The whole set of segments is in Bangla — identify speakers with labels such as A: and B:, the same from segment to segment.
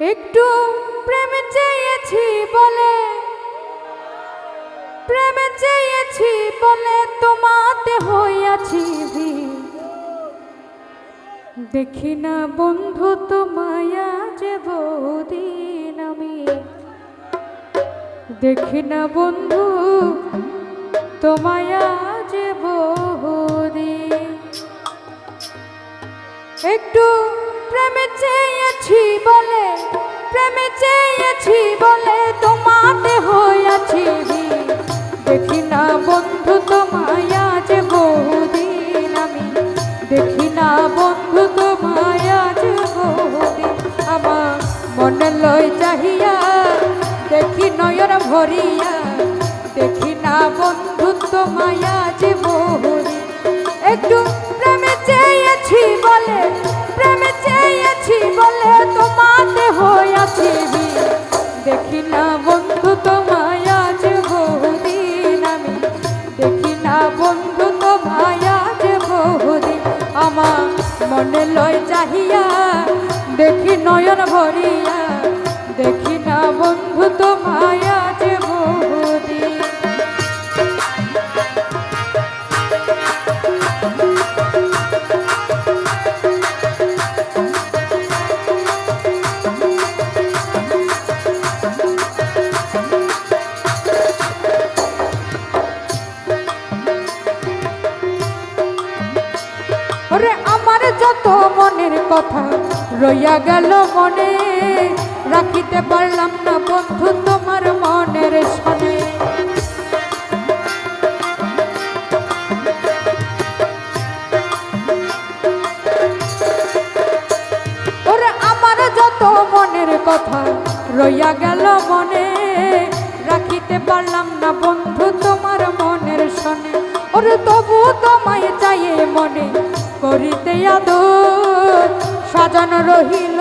A: একটু প্রেম চেয়েছি বলে, প্রেম চেয়েছি বলে তোমাতে হইয়াছি। দেখি না বন্ধু তোমায়া যে বহুদিন আমি দেখি না বন্ধু তোমায়া ভরিয়া, দেখি না বন্ধু তোমায় আজ বহুদিন একটু প্রেমে চেয়েছি বলে, প্রেমে চেয়েছি বলে তোমাতে হইয়াছি। দেখি না বন্ধু তোমায় আজ বহুদিন আমি। দেখি না বন্ধু তোমায় আজ বহুদিন। আমার মনে লয় চাহিয়া, দেখি নয়ন ভরিয়া। দেখি না বন্ধু তোমায় আজ ওরে আমার যত মনের কথা রইয়া গেল মনে, রাখিতে পারলাম না বন্ধু তোমার মনের সনে। ওরে আমার যত মনের কথা রইয়া গেল মনে, রাখিতে পারলাম না বন্ধু তোমার মনের সনে। ওরে তবু তোমায় চাইয়ে মনে করিতে আদর সাজানো রহিল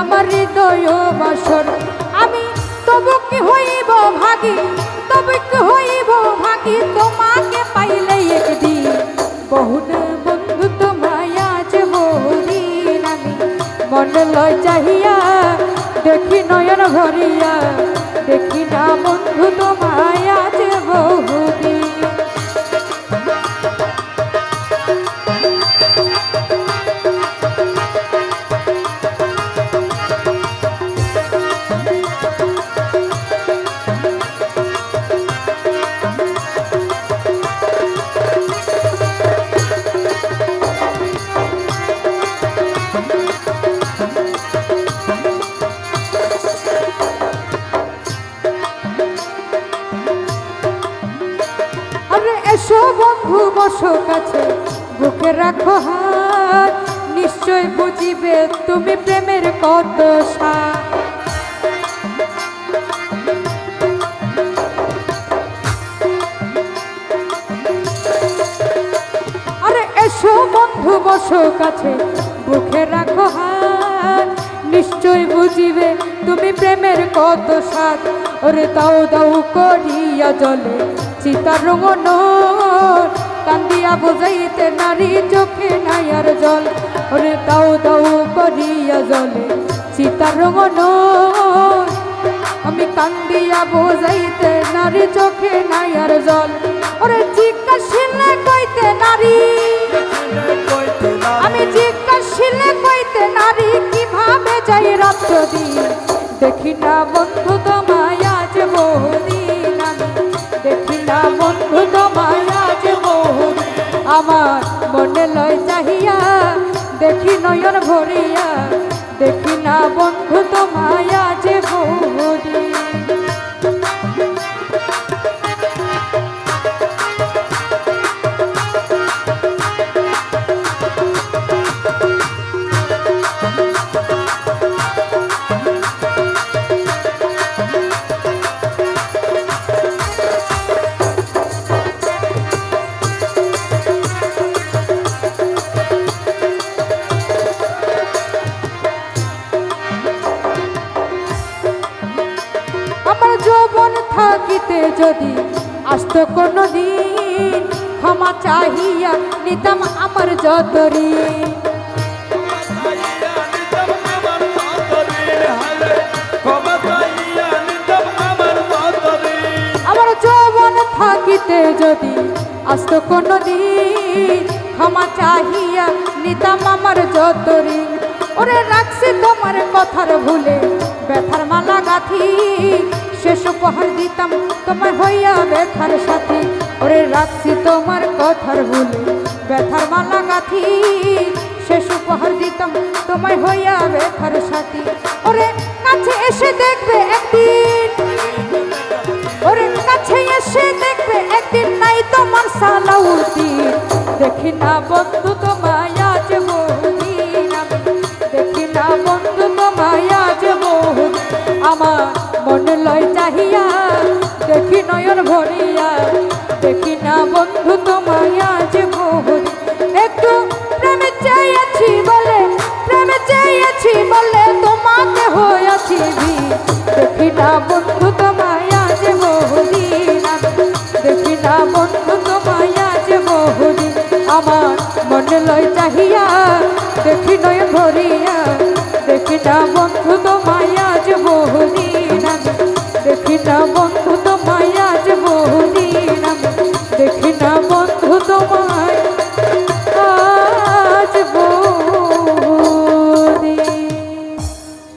A: আমার হৃদয় বাসর আমি তবু কি হইব ভাগি, তবু কি হইব ভাগি, তোমাকে পাইলে একদিন। বহুন বন্ধু তোমায় আজ বহুদিন আমি। মনে লয় চাহিয়া দেখি নয়ন ভরিয়া, দেখি না বন্ধু তোমায় আজ বহুদিন বসো কাছে, বুকে রাখো হাত, নিশ্চয় বুঝিবে তুমি প্রেমের কত আরে এসো বন্ধু, বসো কাছে, বুকে রাখো হাত, নিশ্চয় বুঝিবে তুমি প্রেমের কত স্বাদ ওরে দাও দাও করিয়া জলে, চিতার রঙন কান্দিয়া বুঝাইতে নারী চোখে নাই আর জল। ওরে দাও দাও করিয়া জলে চিতার রঙন আমি কান্দিয়া বোঝাইতে নারী চোখে নাই আর জল। ওরে জিজ্ঞাসিলে কইতে নারী। আমি জিজ্ঞাসিলে কইতে নারী, কীভাবে যাই রাত্র দিন দেখি না বন্ধু তোমায় নয়ন যদি আসতো কোনো দিন ক্ষমা চাহিয়া নিতাম আমার যত
B: আমার যৌবন থাকিতে
A: যদি আসতো কোনো দিন ক্ষমা চাহিয়া নিতাম আমার যত ওরে রাখছে তোমার কথার ভুলে, ব্যথার মালা গাথি শেষ উপহার দিতাম। তোমার হইয়া ব্যথার সাথে। ওরে রাখছি তোমার কথার বলে ব্যথার মালা গাথি, শেষ উপহার দিতাম। তোমায় হইয়া ব্যথার সাথী। নয়ন ভরিয়া দেখি না বন্ধু তোমায় আজ বহুদিন একটু প্রেমে চাইয়াছি বলে, প্রেমে চাইয়াছি বলে তোমাকে হইয়াছি ভিড়। দেখি না বন্ধু তোমায় আজ বহুদিন দেখি না বন্ধু তোমায় আজ বহুদিন আমার মনে লয় চাহিয়া দেখি নয় ভরিয়া, দেখি না বন্ধু তোমায় আজ বহুদিন দেখি না বন্ধু